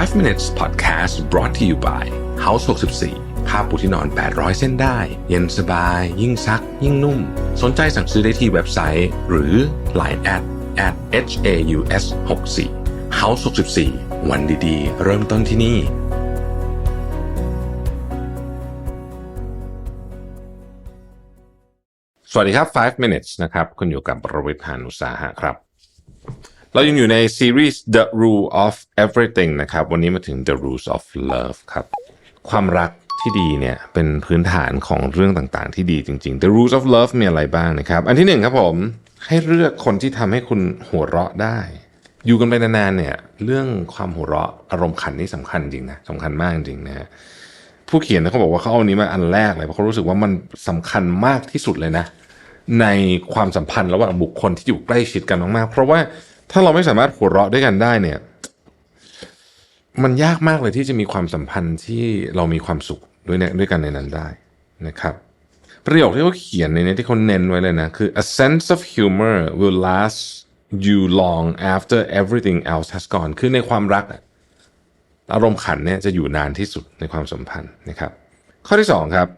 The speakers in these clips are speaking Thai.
5 minutes podcast brought to you by House 64ผ้าปูที่นอน 800 เส้นได้ เย็นสบาย ยิ่งซัก ยิ่งนุ่ม สนใจสั่งซื้อได้ที่เว็บไซต์ หรือ Line at at h a u s 6 4 House 64วันดีๆ เริ่มต้นที่นี่สวัสดีครับ 5 minutes นะครับ คุณอยู่กับประวิทยานุสาหะครับ เรายังอยู่ในซีรีส์ The Rule of Everything นะครับ วันนี้มาถึง The Rules of Love ครับ ความรักที่ดีเนี่ยเป็นพื้นฐานของเรื่องต่างๆ ที่ดีจริง ๆ The Rules of Love มีอะไรบ้างนะครับ อันที่หนึ่งครับผม ให้เลือกคนที่ทำให้คุณหัวเราะได้ อยู่กันไปนานๆเนี่ย เรื่องความหัวเราะอารมณ์ขันนี่สำคัญจริงนะสำคัญมากจริงนะฮะผู้เขียนเนี่ยเขาบอกว่าเขาเอาอันนี้มาอันแรกเลยเพราะเขารู้สึกว่ามันสำคัญมากที่สุดเลยนะ ในความสัมพันธ์ระหว่างบุคคลที่อยู่ใกล้ชิดกันมากๆเพราะว่า ถ้าเราไม่สามารถหัวเราะด้วยกันได้เนี่ย มันยากมากเลยที่จะมีความสัมพันธ์ที่เรามีความสุขด้วยเนี่ยด้วยกันในนั้นได้นะครับประโยคที่เขาเขียนในนี้ที่เขาเน้นไว้เลยนะ คือ a sense of humor will last you long after everything else has gone คือในความรักอะอารมณ์ขันเนี่ยจะอยู่นานที่สุดในความสัมพันธ์นะครับ ข้อที่สองครับ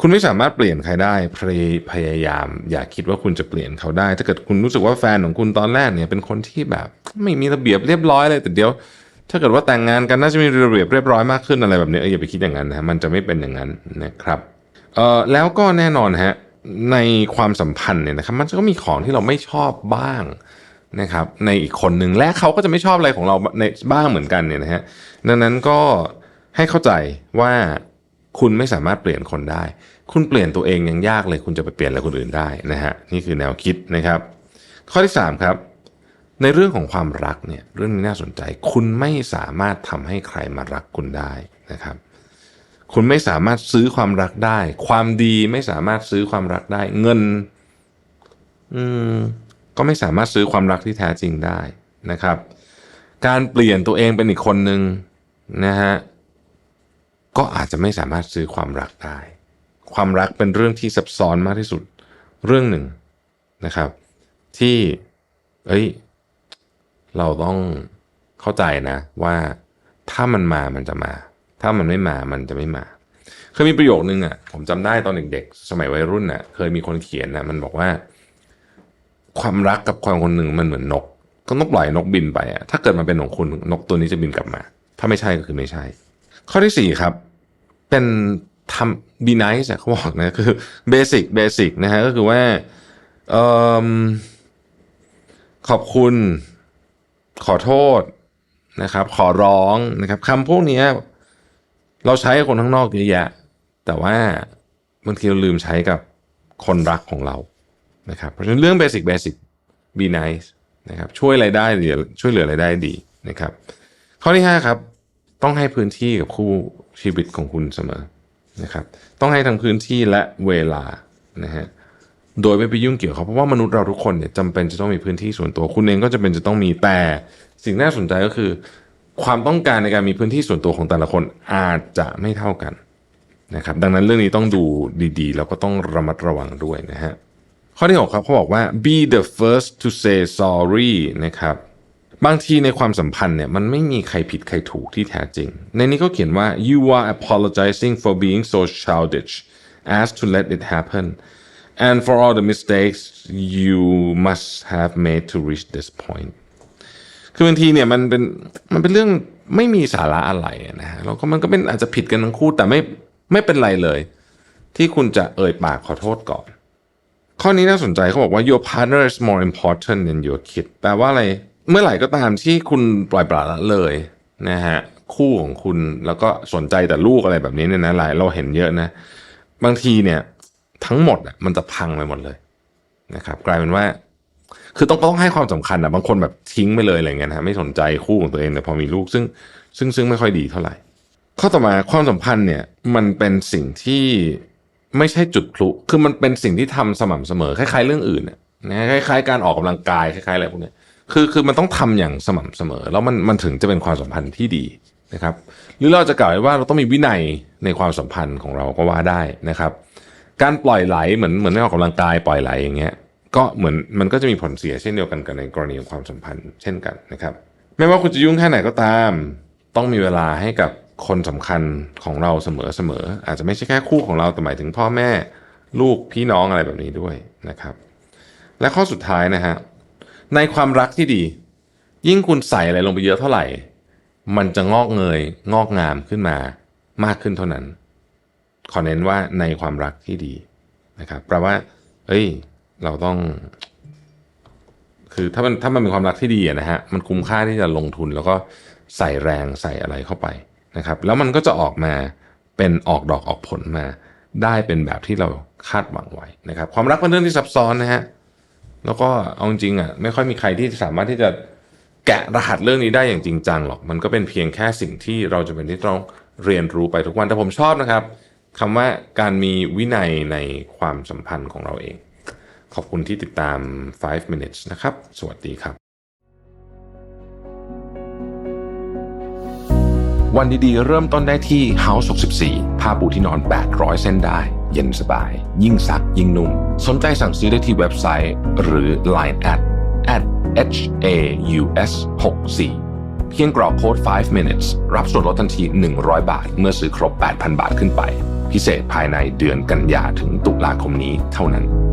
คุณไม่สามารถเปลี่ยนใครได้พยพยายาม อย่าคิดว่าคุณจะเปลี่ยนเขาได้ ถ้าเกิดคุณรู้สึกว่าแฟนของคุณตอนแรกเนี่ยเป็นคนที่แบบ ไม่มีระเบียบเรียบร้อยเลยแต่เดี๋ยว ถ้าเกิดว่าแต่งงานกันน่าจะมีระเบียบเรียบร้อยมากขึ้นอะไรแบบนี้เอออย่าไปคิดอย่างนั้นนะฮะมันจะไม่เป็นอย่างนั้นนะครับเอ่อแล้วก็แน่นอนฮะในความสัมพันธ์เนี่ยนะครับมันก็มีของที่เราไม่ชอบบ้างนะครับในอีกคนหนึ่งและเขาก็จะไม่ชอบอะไรของเราในบ้างเหมือนกันเนี่ยนะฮะดังนั้นก็ให้เข้าใจว่า คุณไม่สามารถเปลี่ยนคนได้ คุณเปลี่ยนตัวเองยังยากเลย คุณจะไปเปลี่ยนอะไรคนอื่นได้นะฮะนี่คือแนวคิดนะครับ ข้อที่สามครับ ในเรื่องของความรักเนี่ยเรื่องนี้น่าสนใจ คุณไม่สามารถทำให้ใครมารักคุณได้นะครับ คุณไม่สามารถซื้อความรักได้ ความดีไม่สามารถซื้อความรักได้ เงิน อืมก็ไม่สามารถซื้อความรักที่แท้จริงได้นะครับ การเปลี่ยนตัวเองเป็นอีกคนหนึ่งนะฮะ ก็อาจจะไม่สามารถซื้อความรักได้ ความรักเป็นเรื่องที่ซับซ้อนมากที่สุดเรื่องหนึ่งนะครับ ที่เอ้ย เราต้องเข้าใจนะว่าถ้ามันมามันจะมา ถ้ามันไม่มามันจะไม่มา เคยมีประโยคนึงอะ ผมจำได้ตอนเด็กๆ สมัยวัยรุ่นอะ เคยมีคนเขียนนะมันบอกว่า ความรักกับความคนหนึ่งมันเหมือนนก ก็ต้องปล่อยนกบินไปอะถ้าเกิดมันเป็นของคุณนกตัวนี้จะบินกลับมา ถ้าไม่ใช่ก็คือไม่ใช่ ข้อที่สี่ครับ เป็นทำ be nice อะเขาบอกนะคือ basic basic นะฮะก็คือว่าเอิ่มขอบคุณขอโทษนะครับ ขอร้องนะครับคำพวกนี้เราใช้กับคนข้างนอกเยอะแยะ แต่ว่าบางทีเราลืมใช้กับคนรักของเรานะครับเพราะฉะนั้นเรื่องเบสิกเบสิก be nice นะครับช่วยอะไรได้หรือช่วยเหลืออะไรได้ดีนะครับ ข้อที่ห้าครับ ต้องให้พื้นที่กับคู่ ชีวิตของคุณเสมอนะครับต้องให้ทั้งพื้นที่และเวลานะฮะโดยไม่ไปยุ่งเกี่ยวเขาเพราะว่ามนุษย์เราทุกคนเนี่ยจำเป็นจะต้องมีพื้นที่ส่วนตัวคุณเองก็จะเป็นจะต้องมีแต่สิ่งน่าสนใจก็คือ ความต้องการในการมีพื้นที่ส่วนตัวของแต่ละคนอาจจะไม่เท่ากันนะครับดังนั้นเรื่องนี้ต้องดูดีๆ แล้วก็ต้องระมัดระวังด้วยนะฮะข้อที่หกครับเขาบอกว่า be the first to say sorry นะครับ บางทีในความสัมพันธ์เนี่ยมันไม่มีใครผิดใครถูกที่แท้จริง ในนี้เขาเขียนว่า you are apologizing for being so childish as to let it happen and for all the mistakes you must have made to reach this point คือบางทีเนี่ยมันเป็นมันเป็นเรื่องไม่มีสาระอะไรนะฮะแล้วก็มันก็เป็นอาจจะผิดกันทั้งคู่แต่ไม่ไม่เป็นไรเลย ที่คุณจะเอ่ยปากขอโทษก่อน ข้อนี้น่าสนใจเขาบอกว่า your partner is more important than your kid แปลว่าอะไร เมื่อไหร่ก็ตามที่คุณปล่อยปละละเลยนะฮะคู่ของคุณแล้วก็สนใจแต่ลูกอะไรแบบนี้เนี่ยนะหลายเราเห็นเยอะนะ บางทีเนี่ย ทั้งหมดอะมันจะพังไปหมดเลยนะครับ กลายเป็นว่า คือต้องต้องให้ความสำคัญอะบางคนแบบทิ้งไปเลยอะไรเงี้ยนะไม่สนใจคู่ของตัวเองแต่พอมีลูกซึ่งซึ่งซึ่งไม่ค่อยดีเท่าไหร่ ข้อต่อมาความสัมพันธ์เนี่ย มันเป็นสิ่งที่ไม่ใช่จุดพลุคือมันเป็นสิ่งที่ทำสม่ำเสมอคล้ายๆเรื่องอื่นนะคล้ายๆ การออกกำลังกายคล้ายๆอะไรพวกเนี้ย คือคือมันต้องทำอย่างสม่ำเสมอ แล้วมันมันถึงจะเป็นความสัมพันธ์ที่ดีนะครับ หรือเราจะกล่าวว่าเราต้องมีวินัยในความสัมพันธ์ของเราก็ว่าได้นะครับ การปล่อยไหลเหมือนเหมือนไม่ออกกำลังกายปล่อยไหลอย่างเงี้ยก็เหมือนมันก็จะมีผลเสียเช่นเดียวกันกับในกรณีของความสัมพันธ์ เช่นกันนะครับ ไม่ว่าคุณจะยุ่งแค่ไหนก็ตาม ต้องมีเวลาให้กับคนสำคัญของเราเสมอๆอาจจะไม่ใช่แค่คู่ของเราแต่หมายถึงพ่อแม่ ลูกพี่น้องอะไรแบบนี้ด้วยนะครับ และข้อสุดท้ายนะฮะ ในความรักที่ดี ยิ่งคุณใส่อะไรลงไปเยอะเท่าไหร่ มันจะงอกเงยงอกงามขึ้นมามากขึ้นเท่านั้น ขอเน้นว่าในความรักที่ดีนะครับแปลว่า เอ้ย เราต้อง คือถ้ามันถ้ามันเป็นความรักที่ดีนะฮะมันคุ้มค่าที่จะลงทุน แล้วก็ใส่แรงใส่อะไรเข้าไปนะครับ แล้วมันก็จะออกมาเป็นออกดอกออกผลมา ได้เป็นแบบที่เราคาดหวังไว้นะครับ ความรักเป็นเรื่องที่ซับซ้อนนะฮะ แล้วก็เอาจริงอะไม่ค่อยมีใครที่สามารถที่จะแกะรหัสเรื่องนี้ได้อย่างจริงจังหรอก มันก็เป็นเพียงแค่สิ่งที่เราจะเป็นที่ต้องเรียนรู้ไปทุกวัน แต่ผมชอบนะครับคำว่าการมีวินัยในความสัมพันธ์ของเราเอง ขอบคุณที่ติดตาม 5 minutes นะครับ สวัสดีครับ วันดีๆ เริ่มต้นได้ที่ House 64ผ้าปูที่นอน 800 เส้นได้ เย็นสบาย ยิ่งซักยิ่งนุ่ม สนใจสั่งซื้อได้ที่เว็บไซต์ หรือ Line at at h a u s 64เพียงกรอกโค้ด 5 minutes รับส่วนลดทันที 100 บาท เมื่อซื้อครบ 8,000 บาทขึ้นไป พิเศษภายในเดือนกันยาถึงตุลาคมนี้เท่านั้น